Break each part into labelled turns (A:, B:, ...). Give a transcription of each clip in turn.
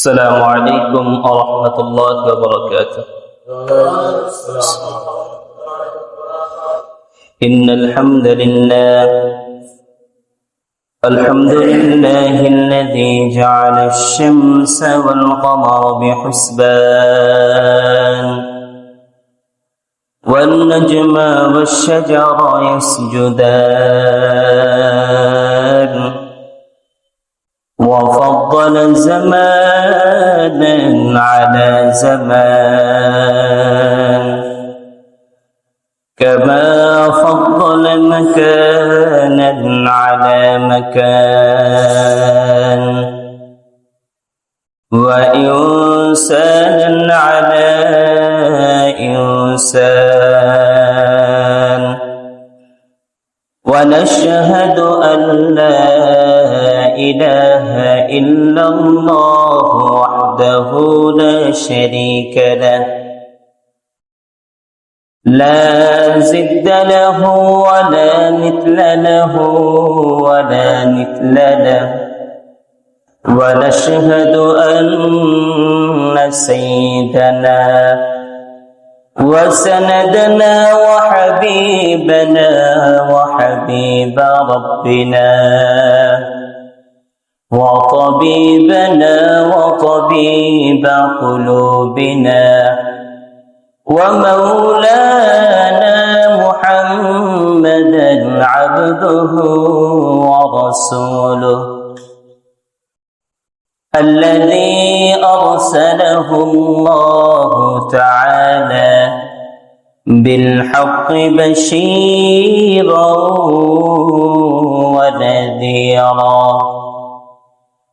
A: السلام عليكم ورحمة الله وبركاته. إن الحمد لله الحمد لله الذي جعل الشمس والقمر بحسبان والنجم والشجر يسجدان وفضل زمانا على زمان. كما فضل مكانا على مكان. وإنسانا على إنسان. ونشهد أن لا إله إلا الله وحده لا شريك له. لا زد له ولا مثل له ولا مثل له. ونشهد أن سيدنا وسندنا وحبيبنا وحبيب ربنا. وطبيبنا وطبيب قلوبنا ومولانا محمدا عبده ورسوله الذي أرسله الله تعالى بالحق بشيرا ونذيرا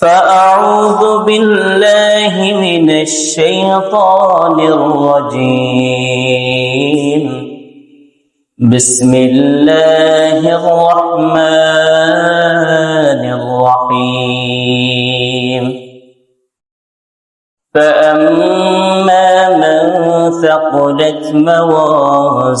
A: فأعوذ بالله من الشيطان الرجيم. بسم الله الرحمن الرحيم. فأما من ثقلت موازينه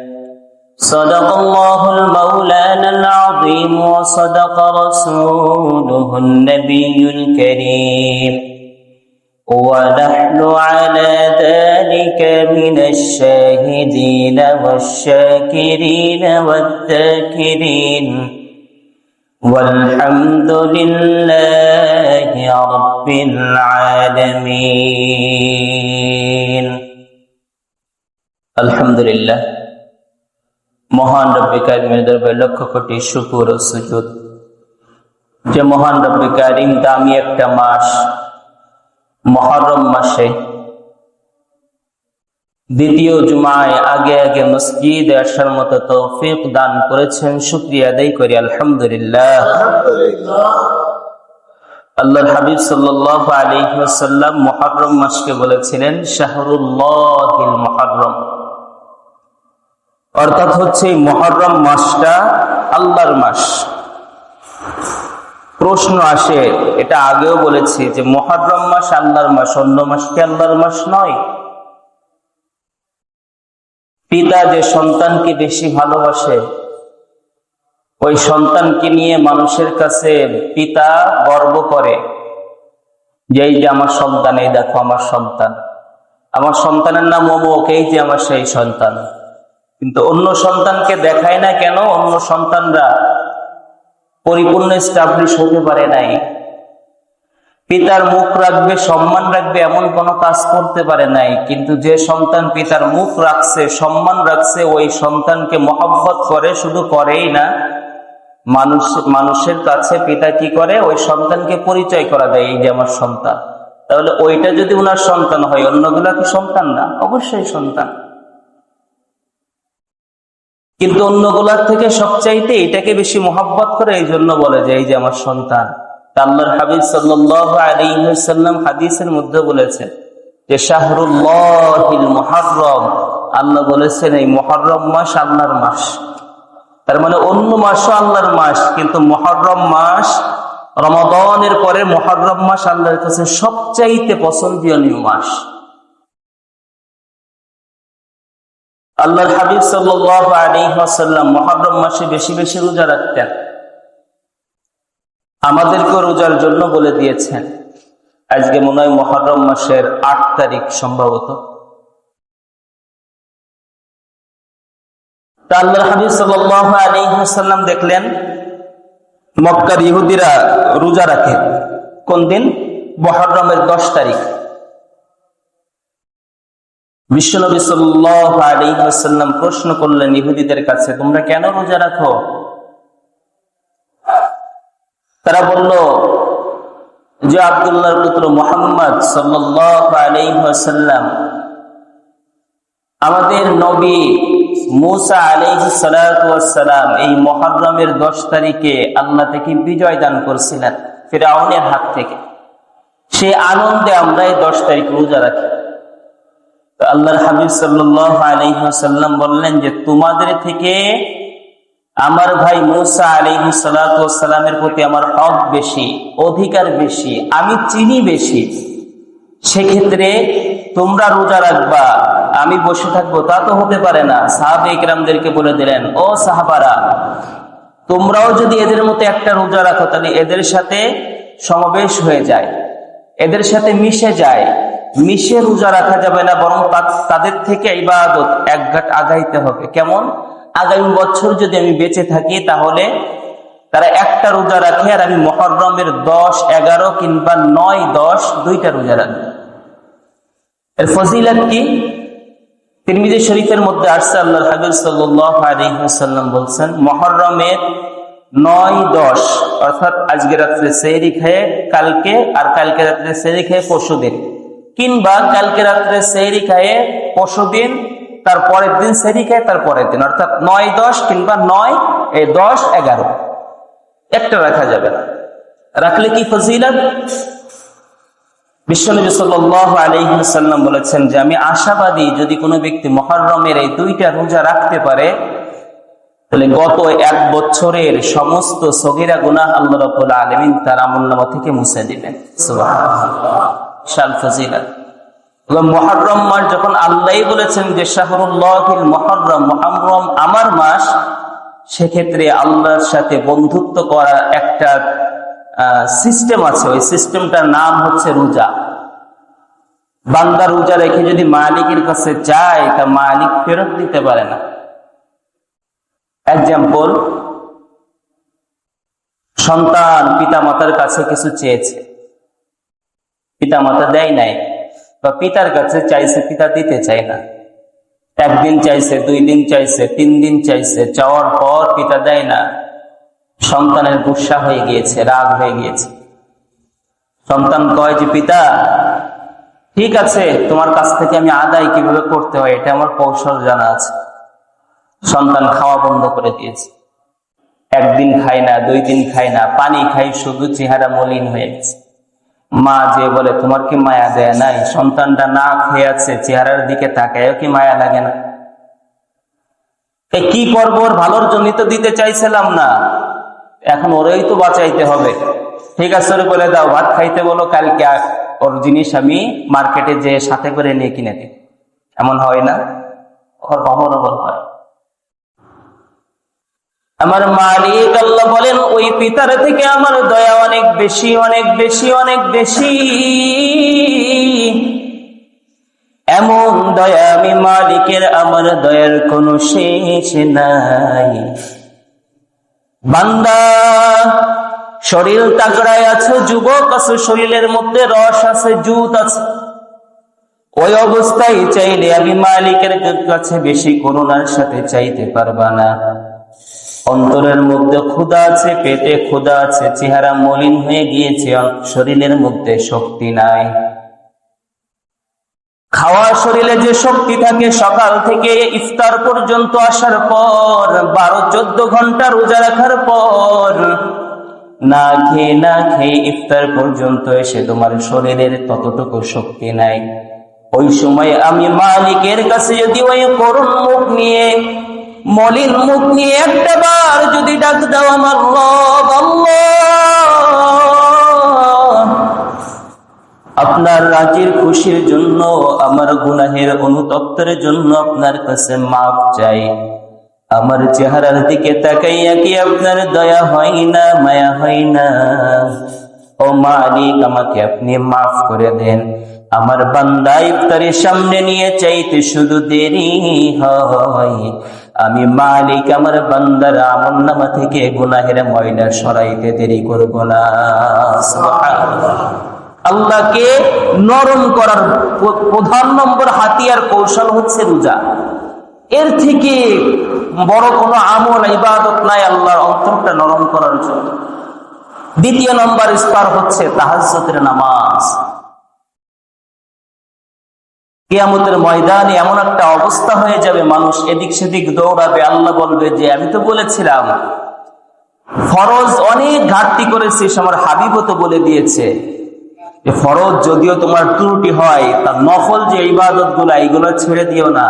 A: صدق الله المولانا العظيم وصدق رسوله النبي الكريم. ونحن على ذلك من الشاهدين والشاكرين والذاكرين. والحمد لله رب العالمين. الحمد لله. মহান রব্বে লক্ষ কোটি শুকুর ও সুজুদ। যে মহান রব্বে কারিম দামি একটা মাস, মহরম মাসে দ্বিতীয় জুমায় আগে আগে মসজিদ আসার মতো তৌফিক দান করেছেন, শুক্রিয়া আদায় করি, আলহামদুলিল্লাহ। আল্লাহর হাবিব সাল্লাহ আলী ওসাল্লাম মহরম মাসকে বলেছিলেন শাহরুল্লাহ মহরম। অর্থাৎ হচ্ছে এই মহরম মাসটা আল্লাহর মাস। প্রশ্ন আসে, এটা আগেও বলেছি যে মহরম মাস আল্লাহর মাস, অন্য মাস কি আল্লাহর মাস নয়? পিতা যে সন্তানকে বেশি ভালোবাসে, ওই সন্তানকে নিয়ে মানুষের কাছে পিতা গর্ব করে, যে এই যে আমার সন্তান, এই দেখো আমার সন্তান। আমার সন্তানের নাম অমুক, এই যে আমার সেই সন্তান। কিন্তু অন্য সন্তানকে দেখায় না কেন? অন্য সন্তানরা পরিপূর্ণ স্টাবলিশ হতে পারে নাই। পিতার মুখ রাখবে, সম্মান রাখবে এমন কোনো কাজ করতে পারে নাই। কিন্তু যে সন্তান পিতার মুখ রাখছে, সম্মান রাখছে, ওই সন্তানকে মহব্বত করে, শুধু করেই না, মানুষ, মানুষের কাছে পিতা কি করে? ওই সন্তানকে পরিচয় করা দেয়, এই যে আমার সন্তান। তাহলে ওইটা যদি ওনার সন্তান হয়, অন্যগুলা কি সন্তান না? অবশ্যই সন্তান। কিন্তু অন্যগুলার থেকে সবচাইতে এটাকে বেশি মোহাব্বত করে এই জন্য বলে যে, এই যে আমার সন্তান। আল্লাহর হাবিব সাল্লাহ আলাইসাল্লাম হাদিসের মধ্যে বলেছেন যে, শাহরুল্লাহিল মহারম আল্লাহ বলেছেন, এই মহরম মাস আল্লাহর মাস। তার মানে অন্য মাসও আল্লাহর মাস, কিন্তু মহরম মাস রমাদনের পরে মহরম মাস আল্লাহর কাছে সবচাইতে পছন্দনীয় মাস। আল্লাহর হাবিব সাল্লাম মহরম মাসে বেশি বেশি রোজা রাখতেন। আমাদেরকে রোজার জন্য বলে দিয়েছেন। আজকে মনে হয় মহরম মাসের আট তারিখ সম্ভবত। দেখলেন, মক্কার ইহুদিরা রোজা রাখে। কোন দিন? মহরমের দশ তারিখ। বিশ্বনবী সাল্লাম প্রশ্ন করলেন, ইহুদিদের কাছে তোমরা কেন রোজা রাখো? তারা বলল, যে আবদুল্লাহর পুত্র মোহাম্মদ সাল্লাম আমাদের নবী মুসা আলাইহ সালাম এই মহরমের দশ তারিখে আল্লাহ থেকে বিজয় দান করছিলেন ফেরাউনের হাত থেকে। সে আনন্দে আমরা এই দশ তারিখ রোজা রাখি। আল্লাহর হাবিব সাল্লাহ আলহিহাসাল্লাম বললেন যে, তোমাদের থেকে আমার ভাই মুসা আলহি সালাতামের প্রতি আমার হক বেশি, অধিকার বেশি, আমি চিনি বেশি। সেক্ষেত্রে তোমরা রোজা রাখবা, আমি বসে থাকব, তা তো হতে পারে না। সাহাবে ইকরামদেরকে বলে দিলেন, ও সাহাবারা, তোমরাও যদি এদের মতো একটা রোজা রাখো, তাহলে এদের সাথে সমাবেশ হয়ে যায়, এদের সাথে মিশে যায়। মিশে রোজা রাখা যাবে না, বরং তাদের থেকে ইবাদত এক ঘাট আগাইতে হবে। কেমন? আগামী বছর যদি আমি বেঁচে থাকি, তাহলে তারা একটা রোজা রাখে আর আমি মহরমের দশ, এগারো কিংবা নয়, দশ, দুইটা রোজা রাখব এর ফজিলাত কি? তিরমিজি শরীফের মধ্যে আসছে আল্লাহ হাবিব সাল্লাম বলছেন মহরমের নয়, দশ, অর্থাৎ আজকে রাত্রে সেহরি খেয়ে, কালকে আর কালকে রাত্রে সেহরি খেয়ে পরশু দিন। কিংবা কালকে রাত্রে সেহরি খায়ে, পরশু দিন, তার পরের দিন সেহরি খায়, তার পরের দিন। অর্থাৎ নয় দশ কিংবা নয়, এই দশ এগারো। একটা রাখা যাবে না। রাখলে কি ফজিলত? বিশ্বনবী সাল্লাহ আলহিহাল্লাম বলেছেন যে, আমি আশাবাদী যদি কোনো ব্যক্তি মহরমের এই দুইটা রোজা রাখতে পারে, তাহলে গত এক বছরের সমস্ত সগিরা গুনাহ আল্লাহ রবুল্লা আলমিন তার আমল্লামা থেকে মুছে দিবেন। শাল ফজিলাত। মহরম মাস যখন আল্লাহ বলেছেন যে, শাহরুল্লাহিল মহরম মহরম আমার মাস সেক্ষেত্রে আল্লাহর সাথে বন্ধুত্ব করার একটা সিস্টেম আছে। ওই সিস্টেমটার নাম হচ্ছে রোজা। বান্দা রোজা রেখে যদি মালিকের কাছে যায়, তা মালিক ফেরত দিতে পারে না। এক্সাম্পল সন্তান পিতা মাতার কাছে কিছু চেয়েছে। পিতা মাতা দেয় নাই বা পিতার কাছে চাইছে, পিতা দিতে চায় না। একদিন চাইছে, দুই দিন চাইছে, তিন দিন চাইছে, চাওয়ার পর পিতা দেয় না। সন্তানের গুসা হয়ে গিয়েছে, রাগ হয়ে গিয়েছে। সন্তান কয় যে, পিতা, ঠিক আছে, তোমার কাছ থেকে আমি আদায় কীভাবে করতে হয়, এটা আমার কৌশল জানা আছে। সন্তান খাওয়া বন্ধ করে দিয়েছে। একদিন খায় না, দুই দিন খায় না, পানি খাই শুধু চেহারা মলিন হয়ে গেছে। মা যে বলে, তোমার কি মায়া দেয় নাই? সন্তানটা না খেয়ে আছে চেহারার দিকে তাকায়ও কি মায়া লাগে না? কি করব? ওর ভালোর জন্য তো দিতে চাইছিলাম না। এখন ওরেই তো বাঁচাইতে হবে। ঠিক আছে, ওরে বলে দাও, ভাত খাইতে বলো, কালকে ওর জিনিস আমি মার্কেটে যে সাথে করে নিয়ে কিনে দিই। এমন হয় না? ওর অহরবর হয় আমার মালিক আল্লাহ বলেন, ওই পিতার থেকে আমার দয়া অনেক বেশি অনেক বেশি অনেক বেশি। এমন দয়া আমি মালিকের, আমার দয়ার কোনো শেষ নাই। বান্দা, শরীর তাগড়ায় আছে, যুবক আছে, শরীরের মধ্যে রস আছে, জুত আছে। ওই অবস্থায় চাইলে আমি মালিকের কাছে বেশি করুণার সাথে চাইতে পারবা না। অন্তরের মধ্যে ক্ষুধা আছে, পেটে ক্ষুধা আছে, চেহারা মলিন হয়ে গিয়েছে, শরীরের মধ্যে শক্তি নাই। খাওয়া শরীরে যে শক্তি থাকে, সকাল থেকে ইফতার পর্যন্ত আসার পর, বারো, চোদ্দ ঘণ্টা রোজা রাখার পর, না খেয়ে না খেয়ে ইফতার পর্যন্ত এসে তোমার শরীরের ততটুকু শক্তি নাই। ওই সময় আমি মালিকের কাছে যদি ওই করুণ মুখ নিয়ে মলিন মুখ নিয়ে একটা বার যদি ডাক দাও আমার আপনার রাজির খুশির জন্য, আমার গুনাহের অনুতপ্তের জন্য আপনার কাছে মাপ চাই। আমার চেহারার দিকে তাকাইয়া কি আপনার দয়া হয় না, মায়া হয় না? ও মালিক, আমাকে আপনি মাফ করে দেন। আমার বান্দা ইফতারের সামনে নিয়ে চাইতে শুধু দেরি হয়। আমি মালিক, আমার বান্দার আমল নামা থেকে গুনাহের ময়লা সরাইতে দেরি করব না। আল্লাহকে নরম করার প্রধান নম্বর হাতিয়ার কৌশল হচ্ছে রোজা। এর থেকে বড় কোনো আমল, ইবাদত নাই আল্লাহর অন্তরটা নরম করার জন্য। দ্বিতীয় নম্বর স্তর হচ্ছে তাহাজ্জতের নামাজ। কিয়ামতের ময়দানে এমন একটা অবস্থা হয়ে যাবে, মানুষ এদিক সেদিক দৌড়াবে। আল্লাহ বলবে যে, আমি তো বলেছিলাম, ফরজ অনেক ঘাটতি করেছিস আমার হাবিবও তো বলে দিয়েছে। ফরজ যদিও তোমার ত্রুটি হয়, তার নফল যে ইবাদতগুলা এইগুলো ছেড়ে দিও না।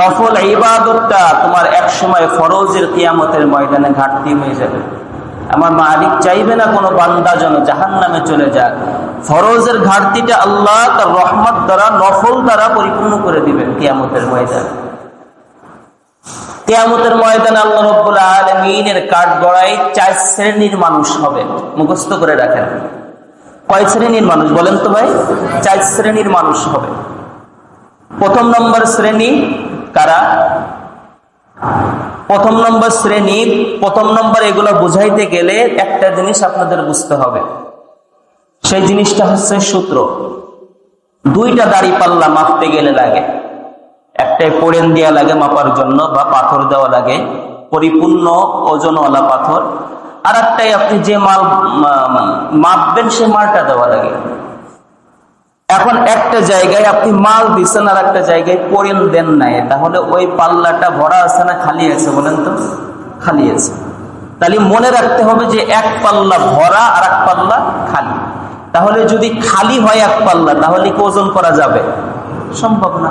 A: নফল ইবাদতটা তোমার এক সময় ফরজের কিয়ামতের ময়দানে ঘাটতি হয়ে যাবে। আমার মালিক চাইবে না কোনো বান্দা যেন জাহান নামে চলে যাক ফরজের ঘাটতিটা আল্লাহ তার রহমত দ্বারা, নফল দ্বারা পরিপূর্ণ করে দিবেন কিয়ামতের ময়দানে। কেয়ামতের ময়দানে আল্লাহ রব্বুল আলমিনের কাঠ গড়ায় চার শ্রেণির মানুষ হবে, মুখস্থ করে রাখেন। কয় শ্রেণির মানুষ বলেন তো ভাই? চার শ্রেণির মানুষ হবে। প্রথম নম্বর শ্রেণি কারা? প্রথম নম্বর শ্রেণি, প্রথম নম্বর এগুলো বুঝাইতে গেলে একটা জিনিস আপনাদের বুঝতে হবে। সেই জিনিসটা হচ্ছে সূত্র। দুইটা দাড়ি পাল্লা মাপতে গেলে লাগে। একটাই পোড়েন দেওয়া লাগে মাপার জন্য বা পাথর দেওয়া লাগে, পরিপূর্ণ ওজনওয়ালা পাথর। আর একটাই আপনি যে মাল মাপবেন সে মালটা দেওয়া লাগে। এখন একটা জায়গায় আপনি মাল দিচ্ছেন আর একটা জায়গায় পোড়েন দেন নাই। তাহলে ওই পাল্লাটা ভরা আছে না খালি আছে বলেন তো? খালি আছে। তাহলে মনে রাখতে হবে যে এক পাল্লা ভরা আর এক পাল্লা খালি। তাহলে যদি খালি হয় এক পাল্লা, তাহলে কি ওজন করা যাবে? সম্ভব না।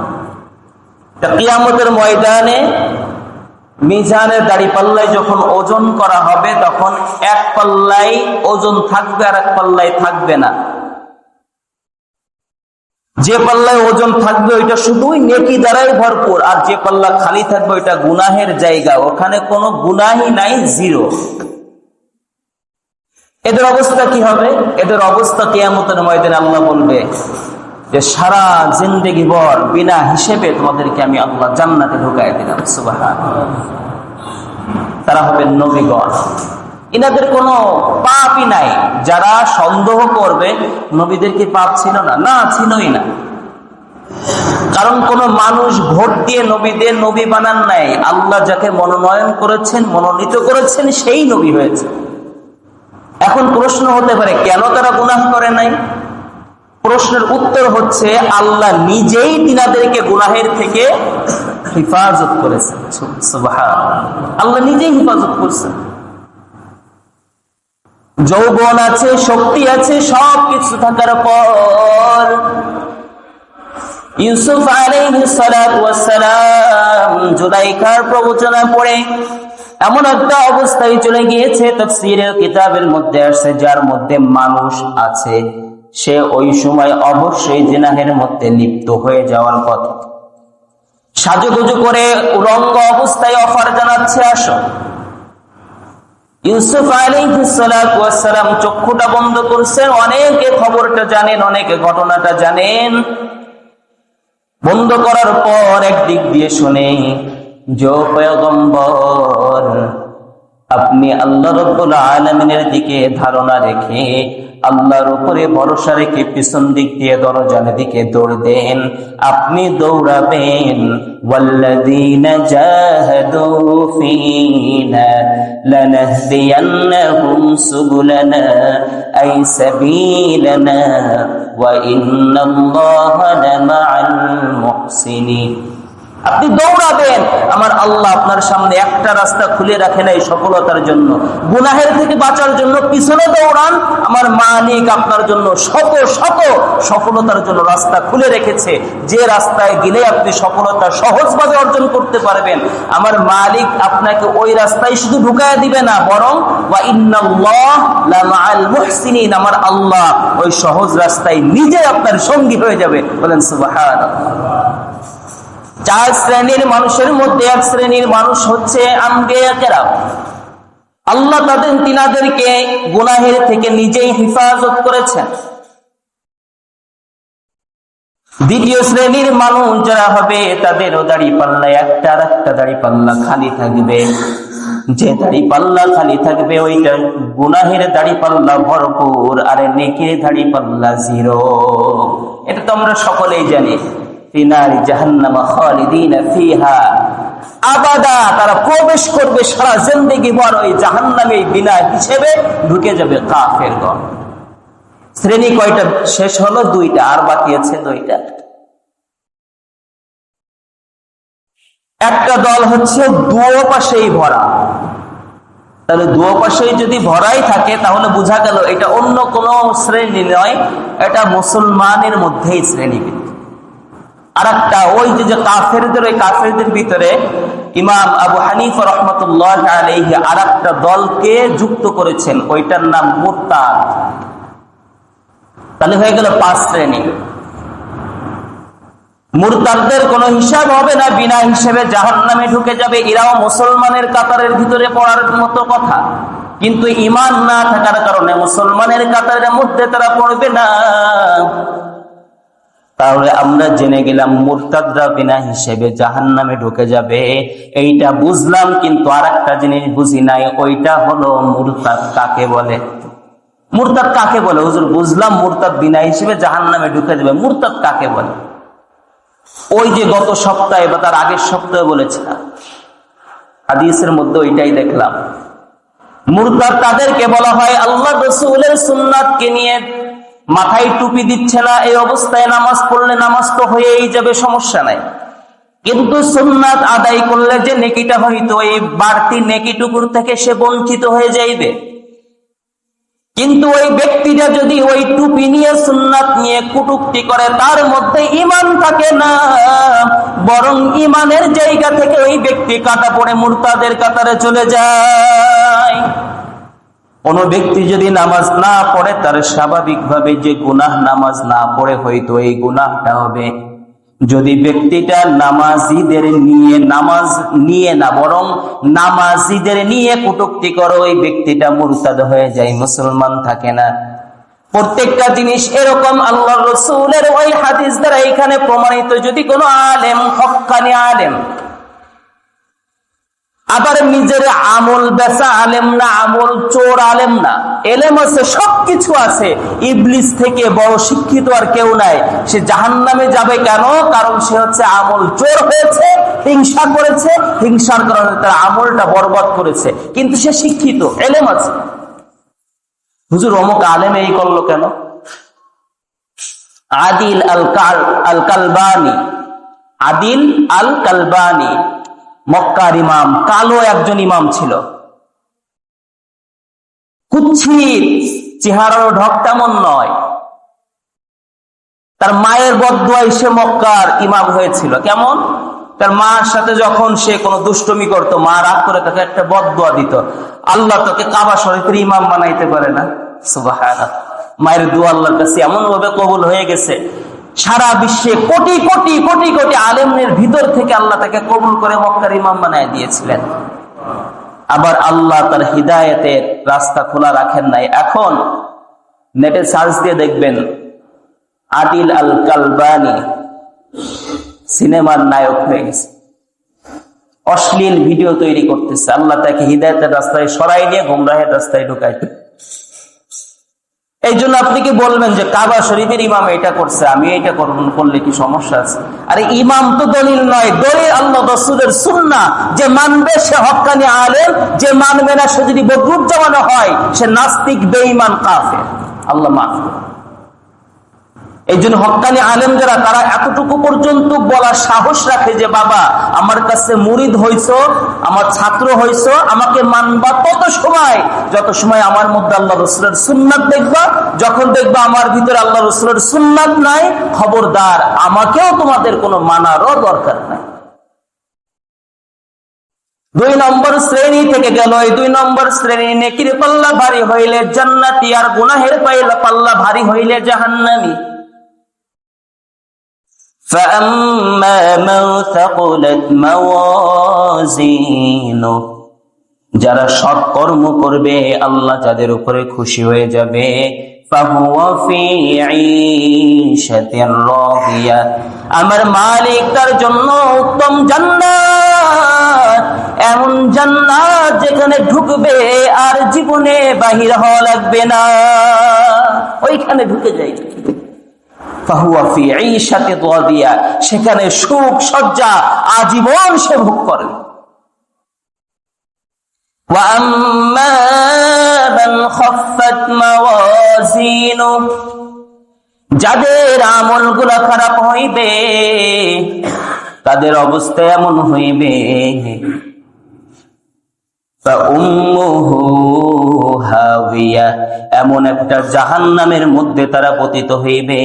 A: কিয়ামতের ময়দানে মিজানের দাড়ি পাল্লায় যখন ওজন করা হবে, তখন এক পাল্লাই ওজন থাকবে আর এক পাল্লাই থাকবে না। যে পাল্লায় ওজন থাকবে, ওইটা শুধুই নেকি দ্বারাই ভরপুর। আর যে পাল্লা খালি থাকবে, ওইটা গুনাহের জায়গা। ওখানে কোনো গুনাহি নাই জিরো এদের অবস্থা কি হবে? এদের অবস্থা কেয়ামতের ময়দানে আল্লাহ বলবে যে, সারা জিন্দেগি ভর বিনা হিসেবে তোমাদেরকে আমি আল্লাহ জান্নাতে ঢুকাই দিলাম। সুবাহান তারা হবেন নবীগণ। ইনাদের কোনো পাপই নাই। যারা সন্দেহ করবে, নবীদের কি পাপ ছিল না? না, ছিলই না। কারণ কোন মানুষ ভোট দিয়ে নবীদের নবী বানান নাই। আল্লাহ যাকে মনোনয়ন করেছেন, মনোনীত করেছেন, সেই নবী হয়েছে। এখন প্রশ্ন হতে পারে, কেন তারা গুনাহ করে নাই? প্রশ্নের উত্তর হচ্ছে, আল্লাহ নিজেই তিনাদেরকে গুনাহের থেকে হিফাজত করেছেন। আল্লাহ নিজেই হিফাজত করছেন। যৌবন আছে, শক্তি আছে সব কিছু থাকার পর ইউসুফ আলাইহিসসালাম জুলাইখার প্রবচনা পড়ে এমন একটা অবস্থায় চলে গিয়েছে, তাফসীরের কিতাবের মধ্যে আসছে, যার মধ্যে মানুষ আছে। সে ওই সময় অবশ্যই জিনাহের মধ্যে লিপ্ত হয়ে যাওয়ার কথা। সাজুগুজু করে উলঙ্গ অবস্থায় অফার জানাচ্ছে, আসো। ইউসুফ আলাইহিসসালাম চক্ষুটা বন্ধ করছেন, অনেকে খবরটা জানেন, অনেকে ঘটনাটা জানেন। বন্ধ করার পর একদিক দিয়ে শুনে আপনি আল্লাহ রব্বুল আলমিনের দিকে ধারণা রেখে আল্লাহর উপরে ভরসা রেখে পিছন দিক দিয়ে দরজার দিকে দৌড় দেন আপনি দৌড়াবেন والذين جاهدوا فينا لنهدينهم سبلنا أي سبيلنا وإن الله لمع المحسنين আপনি দৌড়াবেন। আমার আল্লাহ আপনার সামনে একটা রাস্তা খুলে রাখে নাই সফলতার জন্য। গুনাহের থেকে বাঁচার জন্য পিছনে দৌড়ান। আমার মালিক আপনার জন্য শত শত সফলতার জন্য রাস্তা খুলে রেখেছে। যে রাস্তায় গেলে আপনি সফলতা সহজভাবে অর্জন করতে পারবেন। আমার মালিক আপনাকে ওই রাস্তায় শুধু ঢুকায় দিবে না, বরং আমার আল্লাহ ওই সহজ রাস্তায় নিজে আপনার সঙ্গী হয়ে যাবে। বলেন সুবহানাল্লাহ। চার শ্রেণির মানুষের মধ্যে এক শ্রেণির মানুষ হচ্ছে আম্বিয়াকেরা আল্লাহ তাদের তিনাদেরকে গুনাহের থেকে নিজেই হেফাজত করেছেন। দ্বিতীয় শ্রেণির মানুষ যারা হবে, তাদেরও দাড়ি পাল্লা, একটা একটা দাড়ি পাল্লা খালি থাকবে। যে দাড়ি পাল্লা খালি থাকবে, ওইটা গুনাহের দাড়ি পাল্লা ভরপুর, আর নেকের দাড়ি পাল্লা জিরো। এটা তো আমরা সকলেই জানি। আবাদা, তারা প্রবেশ করবে বিনা হিসেবে ঢুকে যাবে শ্রেণি কয়টা শেষ হলো? দুইটা, আর বাকি আছে দুইটা। একটা দল হচ্ছে দুও পাশেই ভরা। তাহলে দুও পাশেই যদি ভরাই থাকে, তাহলে বোঝা গেল এটা অন্য কোন শ্রেণি নয়, এটা মুসলমানের মধ্যেই শ্রেণীবিদ আর একটা ওই যে কাফেরদের, ওই কাফেরদের ভিতরে ইমাম আবু হানিফ রহমতুল্লাহ আলহি আর একটা দলকে যুক্ত করেছেন, ওইটার নাম মুরতাদ। তাহলে হয়ে গেল পাঁচ শ্রেণি। মুরতাদদের কোনো হিসাব হবে না, বিনা হিসেবে জাহান নামে ঢুকে যাবে। এরাও মুসলমানের কাতারের ভিতরে পড়ার মতো কথা। কিন্তু ইমান না থাকার কারণে মুসলমানের কাতারের মধ্যে তারা পড়বে না। তাহলে আমরা জেনে গেলাম মুরতাদরা বিনা হিসেবে জাহান নামে ঢুকে যাবে। এইটা বুঝলাম, কিন্তু আর একটা জিনিস বুঝি নাই, ওইটা হলো মুরতাদ কাকে বলে? মুরতাদ কাকে বলে? হুজুর, বুঝলাম মুরতাদ বিনা হিসেবে জাহান নামে ঢুকে যাবে। মুরতাদ কাকে বলে? ওই যে গত সপ্তাহে বা তার আগের সপ্তাহে বলেছিলাম হাদিসের মধ্যে ওইটাই দেখলাম। মুরতাদ তাদেরকে বলা হয়? আল্লাহ রসুলের সুন্নাতকে নিয়ে মাথায় টুপি দিচ্ছে না, এই অবস্থায় নামাজ পড়লে নামাজ তো হয়েই যাবে, সমস্যা নাই। কিন্তু সুন্নাত আদায় করলে যে নেকিটা হইতো, এই বাড়তি নেকিটুকুর থেকে সে বঞ্চিত হয়ে যাইবে। কিন্তু ওই ব্যক্তিটা যদি ওই টুপি নিয়ে সুন্নাত নিয়ে কুটুক্তি করে, তার মধ্যে ইমান থাকে না। বরং ইমানের জায়গা থেকে ওই ব্যক্তি কাটা পড়ে মুরতাদের কাতারে চলে যায়। কোন ব্যক্তি যদি নামাজ না পড়ে, তার স্বাভাবিকভাবে যে গুনাহ নামাজ না পড়ে, হয়তো এই গুনাহটা হবে। যদি ব্যক্তিটা নামাজিদের নিয়ে, নামাজ নিয়ে না, বরং নামাজিদের নিয়ে কটুক্তি করো, ওই ব্যক্তিটা মুরতাদ হয়ে যায়, মুসলমান থাকে না। প্রত্যেকটা জিনিস এরকম আল্লাহ রসুলের ওই হাদিস দ্বারা এখানে প্রমাণিত। যদি কোনো আলেম হকানি আলেম আবার নিজের আমল বেচা আলেম না, আমল চোর আলেম না। এলেম আছে, সবকিছু আছে। ইবলিস থেকে বড় শিক্ষিত আর কেউ নাই। সে জাহান নামে যাবে কেন? কারণ সে হচ্ছে আমল চোর হয়েছে, হিংসা করেছে, হিংসার কারণে তার আমলটা বরবাদ করেছে। কিন্তু সে শিক্ষিত, এলেম আছে। হুজুর, অমুক আলেম এই করল কেন? আদিল আল কাল আল কালবানি আদিল আল কালবানি মক্কার ইমাম কালো একজন ইমাম ছিল। কুচ্ছিত চেহারার ঢক তেমন নয়। তার মায়ের বদুয়ায় সে মক্কার ইমাম হয়েছিল। কেমন? তার মার সাথে যখন সে কোনো দুষ্টমি করতো, মা রাগ করে তাকে একটা বদুয়া দিত। আল্লাহ তোকে কাবা শরীফের ইমাম বানাইতে পারে না। সুবাহ মায়ের দু আল্লাহর কাছে এমন ভাবে কবুল হয়ে গেছে সারা বিশ্বে কোটি কোটি কোটি কোটি আলেমের ভিতর থেকে আল্লাহ তাকে কবুল করে মক্কার ইমাম বানায় দিয়েছিলেন। আবার আল্লাহ তার হৃদায়তের রাস্তা খোলা রাখেন নাই। এখন নেটে সার্চ দিয়ে দেখবেন, আদিল আল কালবানি সিনেমার নায়ক হয়ে গেছে। অশ্লীল ভিডিও তৈরি করতেছে। আল্লাহ তাকে হৃদায়তের রাস্তায় সরাই নিয়ে গোমরাহের রাস্তায় ঢুকাই এই জন্য আপনি কি বলবেন যে কাবা শরীফের ইমাম এটা করছে, আমি এটা করব- করলে কি সমস্যা আছে? আরে ইমাম তো দলিল নয়, দলিল আল্লাহ রসুলের সুন্না যে মানবে সে হকানি আলেম, যে মানবে না সে যদি বদরুপ জমানো হয়, সে নাস্তিক, বেঈমান, কাফের। আল্লাহ মাফ। এই জন্য হকানি আলেম যারা তারা এতটুকু পর্যন্ত বলার সাহস রাখে যে, বাবা, আমার কাছে মুরিদ হইছ, আমার ছাত্র হইছ, আমাকে মানবা তত সময়? যত সময় আমার মধ্যে আল্লাহ রসুলের সুন্নাত দেখবা, যখন দেখবা আমার ভিতরে আল্লাহ রসুলের সুন্নাত নাই, খবরদার, আমাকেও তোমাদের কোনো মানারও দরকার নাই। দুই নম্বর শ্রেণি থেকে গেল এই দুই নম্বর শ্রেণি, নেকির পাল্লা ভারী হইলে জান্নাতি, আর গুনাহের পাইলা পাল্লা ভারী হইলে জাহান্নামী। فأما من ثقلت موازينه যারা সৎ কর্ম করবে আল্লাহ যাদের উপরে খুশি হয়ে যাবে فهو في عيشة راضية আমার মালিক তার জন্য উত্তম জান্নাত এমন জান্নাত যেখানে ঢুকবে আর জীবনে বাহির হওয়া লাগবে না ওইখানে ঢুকে সেখানে সুখ সজ্জা আজীবন সে ভোগ করে। যাদের আমলগুলা খারাপ হইবে, তাদের অবস্থা এমন হইবে। এমন একটা জাহান্নামের মধ্যে তারা পতিত হইবে,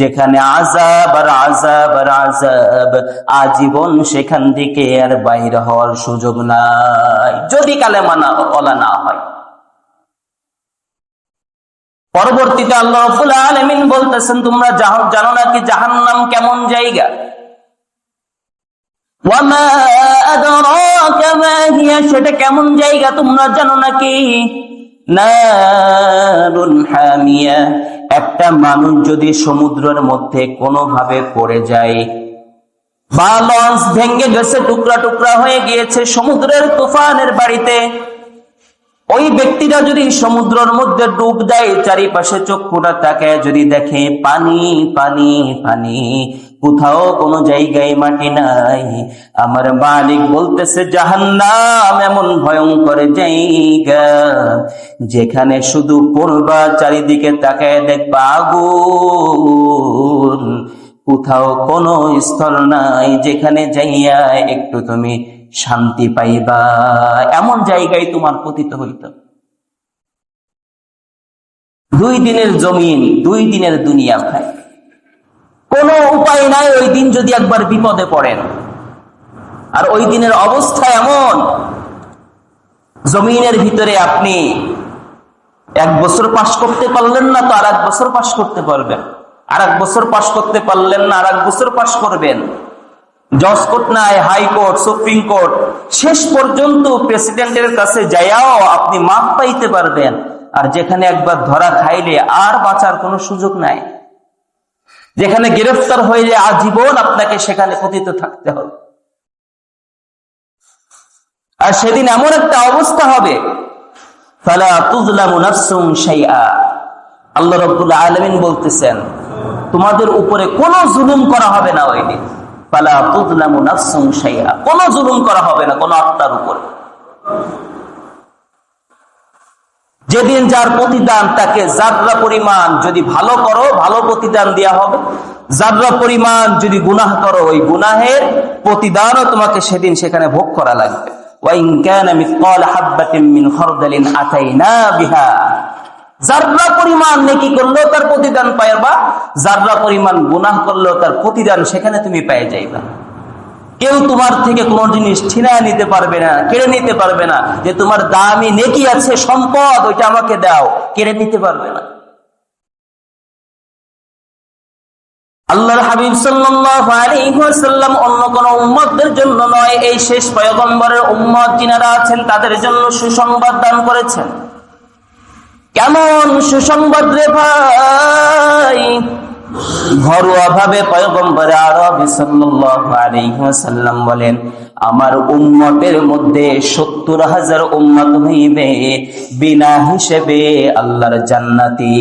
A: যেখানে আজাব আর আজাব আর আজাব আজীবন সেখান থেকে আর বাইরে হওয়ার সুযোগ নাই। যদি কালে মানা অলা না হয়। পরবর্তীতে আল্লাহ আলামিন বলতেছেন, তোমরা জানো নাকি জাহান্নাম কেমন জায়গা ওয়ামা আদরাকা মা হিয়া সেটা কেমন জায়গা তোমরা জানো নাকি? হামিয়া, একটা মানুষ যদি সমুদ্রের মধ্যে কোনোভাবে পড়ে যায় বা লঞ্চ ভেঙে গেছে, টুকরা টুকরা হয়ে গিয়েছে সমুদ্রের তুফানের বাড়িতে ওই ব্যক্তিটা যদি সমুদ্রের মধ্যে ডুব দেয়, চারিপাশে চক্ষুটা তাকে যদি দেখে, পানি পানি পানি, কোথাও কোনো জায়গায় মাটি নাই। আমার মালিক বলতেছে, জাহান্নাম এমন ভয়ঙ্কর জায়গা, যেখানে শুধু পড়বা, চারিদিকে তাকায় দেখবা আগুন। কোথাও কোনো স্থল নাই যেখানে যাইয়া একটু তুমি শান্তি পাইবা, এমন জায়গায় তোমার পতিত হইত। দুই দিনের জমিন, দুই দিনের দুনিয়া ভাই। কোনো উপায় নাই ওই দিন যদি একবার বিপদে পড়েন। আর ওই দিনের অবস্থা এমন, জমিনের ভিতরে আপনি এক বছর পাশ করতে পারলেন না তো আর এক বছর পাশ করতে পারবেন। আর এক বছর পাশ করতে পারলেন না আর এক বছর পাশ করবেন। জজ কোর্ট নাই হাইকোর্ট, সুপ্রিম কোর্ট, শেষ পর্যন্ত প্রেসিডেন্টের কাছে যাইয়াও আপনি মাপ পাইতে পারবেন। আর যেখানে একবার ধরা খাইলে আর বাঁচার কোনো সুযোগ নাই। যেখানে গ্রেফতার যায় আজীবন আপনাকে সেখানে পতিত থাকতে হবে। আর সেদিন এমন একটা অবস্থা হবে আল্লাহ রাব্বুল আলামিন বলতেছেন, তোমাদের উপরে কোনো জুলুম করা হবে না ওই দিন। জুলুম করা হবে না আত্মার যেদিন যার প্রতিদান তাকে পরিমাণ যদি ভালো করো, ভালো প্রতিদান হবে। পরিমাণ যদি গুনাহ করো, ওই গুনাহের প্রতিদানও তোমাকে সেদিন সেখানে ভোগ করা লাগবে। ওয়াইন মিন বিহা। জাররা পরিমাণ নেকি করলেও তার প্রতিদান পাইবা জাররা পরিমাণ গুনাহ করলেও তার প্রতিদান সেখানে তুমি পেয়ে যাইবা। কেউ তোমার থেকে কোনো জিনিস ছিনায় নিতে পারবে না, কেড়ে নিতে পারবে না, যে তোমার দামি নেকি আছে, সম্পদ, ওইটা আমাকে দাও, কেড়ে নিতে পারবে না। আল্লাহর হাবিব ওয়াসাল্লাম অন্য কোন উম্মতদের জন্য নয়, এই শেষ পয়গম্বরের উম্মত যিনারা আছেন তাদের জন্য সুসংবাদ দান করেছেন। কেমন সুসংবাদ রে ভাই? ঘরোয়া ভাবে পয়গম্বর আরবি ওয়াসাল্লাম বলেন, আমার উম্মতের মধ্যে সত্তর হাজার উম্মত হইবে বিনা হিসেবে আল্লাহর জান্নাতি।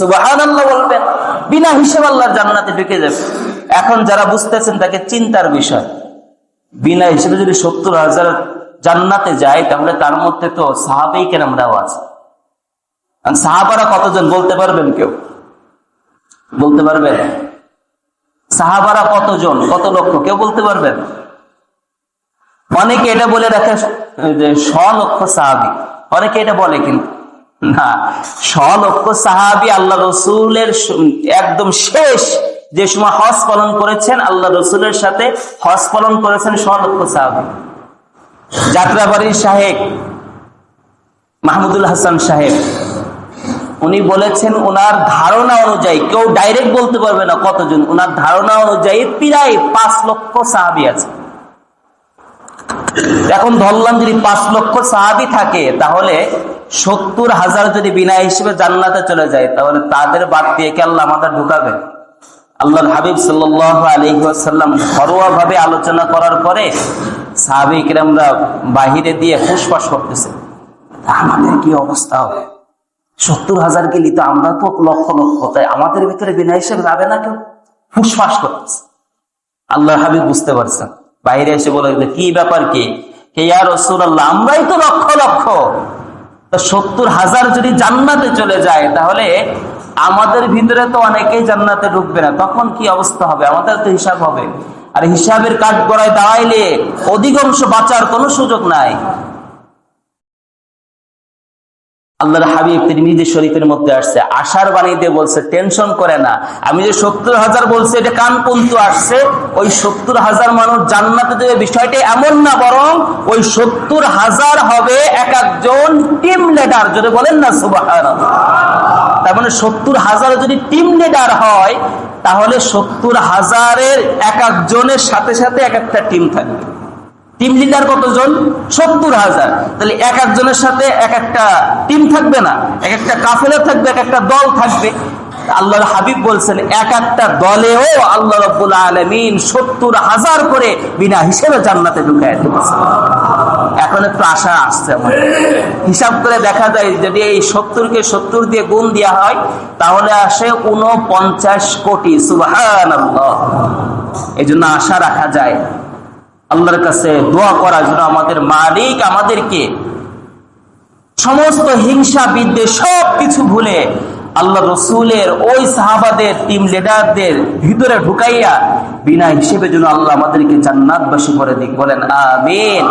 A: সুবহানাল্লাহ বলবেন, বিনা হিসেবে আল্লাহর জান্নাতে ঢুকে যাবে। এখন যারা বুঝতেছেন তাকে চিন্তার বিষয়। বিনা হিসেবে যদি সত্তর হাজার জান্নাতে যায়, তাহলে তার মধ্যে তো সাহাবেই কেরামরাও আছে। সাহাবারা কতজন বলতে পারবেন কেউ? বলতে পারবেন? সাহাবারা কতজন? কত লক্ষ? কেউ বলতে পারবেন? অনেকে এটা বলে রাখে যে শ লক্ষ সাহাবি। অনেকে এটা বলে কিন্তু। না শ লক্ষ সাহাবি আল্লাহ রসুলের একদম শেষ। যে সময় হজ পালন করেছেন, আল্লাহ রসুলের সাথে হজ পালন করেছেন শ লক্ষ সাহাবি। যাত্রাবাড়ির সাহেব, মাহমুদুল হাসান সাহেব। উনি বলেছেন ওনার ধারণা অনুযায়ী, কেউ ডাইরেক্ট বলতে পারবে না কতজন ওনার ধারণা অনুযায়ী প্রায় পাঁচ লক্ষ সাহাবি আছে। এখন ধরলাম যদি পাঁচ লক্ষ সাহাবি থাকে, তাহলে সত্তর হাজার যদি বিনা হিসেবে জান্নাতে চলে যায়, তাহলে তাদের বাদ দিয়ে কে আল্লাহ আমাদের ঢুকাবে? আল্লাহ হাবিব সাল্লাহ আলহিহাসাল্লাম ঘরোয়া ভাবে আলোচনা করার পরে সাহাবিকরামরা বাহিরে দিয়ে ফুসফাস করতেছে। আমাদের কি অবস্থা হবে? সত্তর হাজার গেলি তো আমরা তো লক্ষ লক্ষ। তাই আমাদের ভিতরে বিনা হিসেবে যাবে না কেউ? ফুসফাস করতেছে। আল্লাহ হাবিব বুঝতে পারছেন। বাইরে এসে বলে কি ব্যাপার কি? হে ইয়া রাসূলুল্লাহ, আমরাই তো লক্ষ লক্ষ। সত্তর হাজার যদি জান্নাতে চলে যায়, তাহলে আমাদের ভিতরে তো অনেকেই জান্নাতে ঢুকবে না। তখন কি অবস্থা হবে? আমাদের তো হিসাব হবে। আর হিসাবের কাঠ গড়ায় দাঁড়াইলে অধিকাংশ বাঁচার কোনো সুযোগ নাই। আল্লাহর হাবিব তিরমিজি শরীফের মধ্যে আসছে। আশার বাণী দিয়ে বলছে, টেনশন করে না। আমি যে সত্তর হাজার বলছি, এটা কান পন্তু আসছে? ওই সত্তর হাজার মানুষ জান্নাতে দেবে বিষয়টা এমন না, বরং ওই সত্তর হাজার হবে এক একজন টিম লিডার যদি বলেন না সুবাহ তার মানে সত্তর হাজার যদি টিম লিডার হয়, তাহলে সত্তর হাজারের এক একজনের সাথে সাথে এক একটা টিম থাকবে। টিম লিডার কতজন? সত্তর হাজার। তাহলে এক একজনের সাথে এক একটা টিম থাকবে না, এক একটা কাফেলা থাকবে, এক একটা দল থাকবে। আল্লাহর হাবিব বলছেন, এক একটা দলেও আল্লাহ রব্বুল আলমিন সত্তর হাজার করে বিনা হিসেবে জান্নাতে ঢুকায় দিয়েছে এখন একটু আশা আসছে আমাদের হিসাব করে দেখা যায়, যদি এই সত্তরকে সত্তর দিয়ে গুণ দেওয়া হয়, তাহলে আসে উনপঞ্চাশ কোটি সুবাহান এই জন্য আশা রাখা যায় আল্লাহর কাছে দোয়া করার জন্য আমাদের মালিক আমাদেরকে সমস্ত হিংসা, বিদ্বেষ সব কিছু ভুলে আল্লাহ রসুলের ওই সাহাবাদের টিম লিডারদের ভিতরে ঢুকাইয়া বিনা হিসেবে যেন আল্লাহ আমাদেরকে জান্নাতবাসী করে দিক। বলেন, আমিন।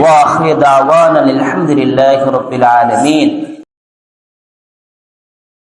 A: ওয়া আখির দাওয়ানা আলহামদুলিল্লাহি